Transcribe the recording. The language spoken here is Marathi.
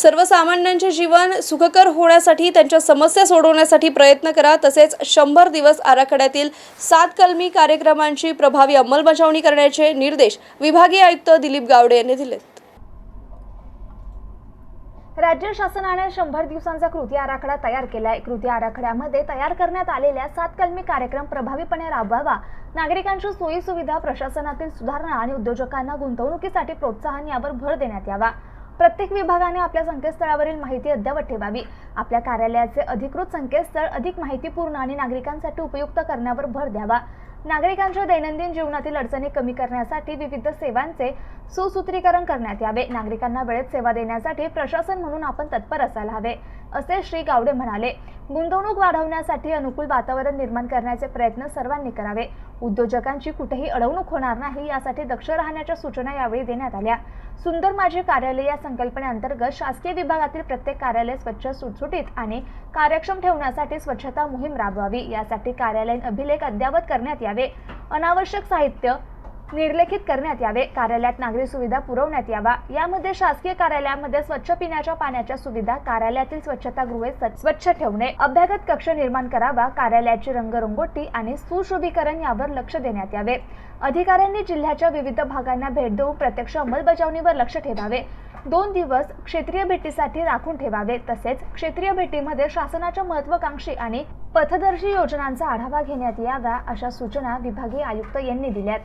सर्वसामान्यांचे जीवन सुखकर होण्यासाठी त्यांच्या समस्या सोडवण्यासाठी प्रयत्न करा. तसेच शंभर दिवस आराखड्यातील सात कलमी कार्यक्रमांची प्रभावी अंमलबजावणी करण्याचे निर्देश विभागीय आयुक्त दिलीप गावडे यांनी दिलेत. राज्य शासनाने शंभर दिवसांचा कृती आराखडा तयार केलाय. कृती आराखड्यामध्ये तयार करण्यात आलेल्या सात कलमी कार्यक्रम प्रभावीपणे राबवावा नागरिकांच्या सोयी सुविधा प्रशासनातील सुधारणा आणि उद्योजकांना गुंतवणुकीसाठी प्रोत्साहन यावर भर देण्यात यावा. प्रत्येक विभागाने आपल्या संकेतस्थळावरील माहिती अद्ययावत ठेवावी. आपल्या कार्यालयाचे अधिकृत संकेतस्थळ अधिक माहितीपूर्ण आणि नागरिकांसाठी उपयुक्त करण्यावर भर द्यावा. नागरिकांच्या दैनंदिन जीवनातील अडचणी कमी करण्यासाठी विविध सेवांचे सुसूत्रीकरण करण्यात यावे. नागरिकांना वेळेत सेवा देण्यासाठी प्रशासन म्हणून आपण तत्पर असायला हवे असे श्री गावडे म्हणाले. गुंतवणूक वाढवण्यासाठी अनुकूल वातावरण निर्माण करण्याचे प्रयत्न सर्वांनी करावे. उद्योजकांची कुठेही अडवणूक होणार नाही यासाठी दक्ष राहण्याच्या सूचना यावेळी देण्यात आल्या. सुंदर माझे कार्यालय या संकल्पनेअंतर्गत शासकीय विभागातील प्रत्येक कार्यालय स्वच्छ सुटसुटीत आणि कार्यक्षम ठेवण्यासाठी स्वच्छता मोहीम राबवावी. यासाठी कार्यालयीन अभिलेख अद्ययावत करण्यात यावे. अनावश्यक साहित्य निर्लेखित करण्यात यावे. कार्यालयात नागरी सुविधा पुरवण्यात यावा. यामध्ये शासकीय कार्यालयामध्ये स्वच्छ पिण्याच्या पाण्याच्या सुविधा कार्यालयातील स्वच्छतागृहे स्वच्छ ठेवणे अभ्यागत कक्ष निर्माण करावा कार्यालयाची रंगरंगोटी आणि सुशोभीकरण यावर लक्ष देण्यात यावे. अधिकाऱ्यांनी जिल्ह्याच्या विविध भागांना भेट देऊन प्रत्यक्ष अंमलबजावणीवर लक्ष ठेवावे. दोन दिवस क्षेत्रीय भेटीसाठी राखून ठेवावे. तसेच क्षेत्रीय भेटीमध्ये शासनाच्या महत्वाकांक्षी आणि पथदर्शी योजनांचा आढावा घेण्यात यावा अशा सूचना विभागीय आयुक्त यांनी दिल्यात.